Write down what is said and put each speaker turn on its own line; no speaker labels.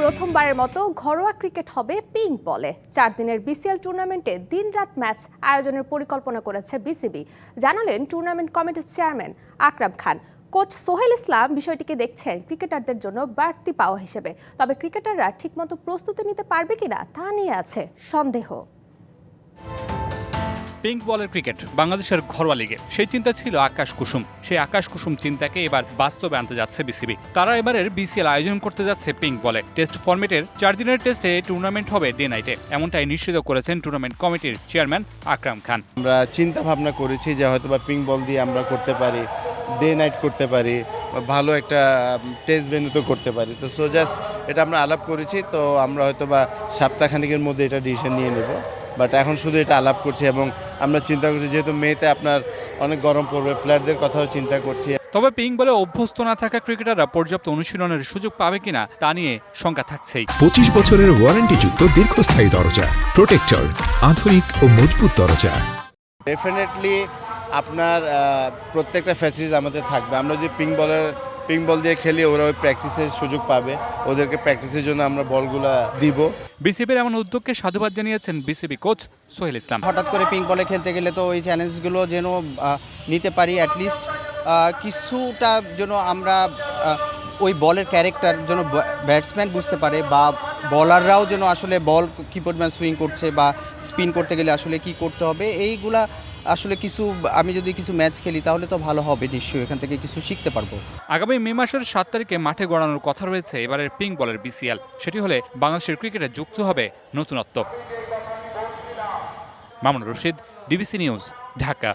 প্রথমবারের মতো ঘরোয়া ক্রিকেট হবে পিঙ্ক বলে। চার দিনের বিসিএল টুর্নামেন্টে দিনরাত ম্যাচ আয়োজনের পরিকল্পনা করেছে বিসিবি। জানালেন টুর্নামেন্ট কমিটির চেয়ারম্যান আকরাম খান। কোচ সোহেল ইসলাম বিষয়টিকে দেখছেন ক্রিকেটারদের জন্য বাড়তি পাওয়া হিসেবে। তবে ক্রিকেটাররা ঠিকমতো প্রস্তুতি নিতে পারবে কিনা তা নিয়ে আছে সন্দেহ।
পিঙ্ক বলের ক্রিকেট বাংলাদেশের ঘরোয়া লিগে। সেই চিন্তা ছিল আকাশ কুসুম। সেই আকাশ কুসুম চিন্তাকে এবার বাস্তবে আনতে যাচ্ছে বিসিবি। তারা এবারের বিসিএল আয়োজন করতে যাচ্ছে পিঙ্ক বলে। টেস্ট ফর্মেটের চার দিনের টেস্টে টুর্নামেন্ট হবে ডে নাইটে। এমনটাই নিশ্চিত করেছেন টুর্নামেন্ট কমিটির চেয়ারম্যান আকরাম খান।
আমরা চিন্তা ভাবনা করেছি যে হয়তো বা পিঙ্ক বল দিয়ে আমরা করতে পারি, ডে নাইট করতে পারি ভালো একটা টেস্ট ভেন্যুতে করতে পারি। তো সো জাস্ট এটা আমরা আলাপ করেছি, তো আমরা হয়তো বা সপ্তাহখানিকের মধ্যে এটা ডিসিশন নিয়ে নেব। বাট এখন শুধু এটা আলাপ করছি এবং আমরা চিন্তা করছি যেহেতু মেতে আপনার অনেক গরম পড়বে প্লেয়ারদের কথাও চিন্তা করছি।
তবে পিঙ্ক বলে অভ্যস্ত না থাকা ক্রিকেটাররা পর্যাপ্ত অনুশীলনের সুযোগ পাবে কিনা তা নিয়ে শঙ্কা থাকছেই।
পঁচিশ বছরের ওয়ারেন্টিযুক্ত দীর্ঘস্থায়ী দরজা প্রোটেক্টর আধুনিক ও মজবুত দরজা।
ডেফিনেটলি আপনার প্রত্যেকটা ফ্যাসিলিটিস আমাদের থাকবে। আমরা যদি পিঙ্ক বলের পিঙ্ক বল দিয়ে খেলি ওরা ওই প্র্যাকটিসের সুযোগ পাবে। ওদেরকে প্র্যাকটিসের জন্য আমরা বলগুলা দিব।
বিসিবির এমন উদ্যোগকে সাধুবাদ জানিয়েছেন বিসিবি কোচ সোহেল ইসলাম।
হঠাৎ করে পিঙ্ক বলে খেলতে গেলে তো ওই চ্যালেঞ্জগুলো যেন নিতে পারি অ্যাটলিস্ট কিছুটা যেন আমরা ওই বলের ক্যারেক্টার যেন ব্যাটসম্যান বুঝতে পারে বা বলাররাও যেন আসলে বল কী পরিমাণ সুইং করছে বা স্পিন করতে গেলে আসলে কি করতে হবে এইগুলা আসলে কিছু, আমি যদি কিছু ম্যাচ খেলি তাহলে তো ভালো হবে নিশ্চয়ই, এখান থেকে কিছু শিখতে পারব।
আগামী মে মাসের সাত তারিখে মাঠে গড়ানোর কথা রয়েছে এবারের পিঙ্ক বলের বিসিএল। সেটি হলে বাংলাদেশের ক্রিকেটে যুক্ত হবে নতুনত্ব। Mamun Rashid, DBC news, Dhaka.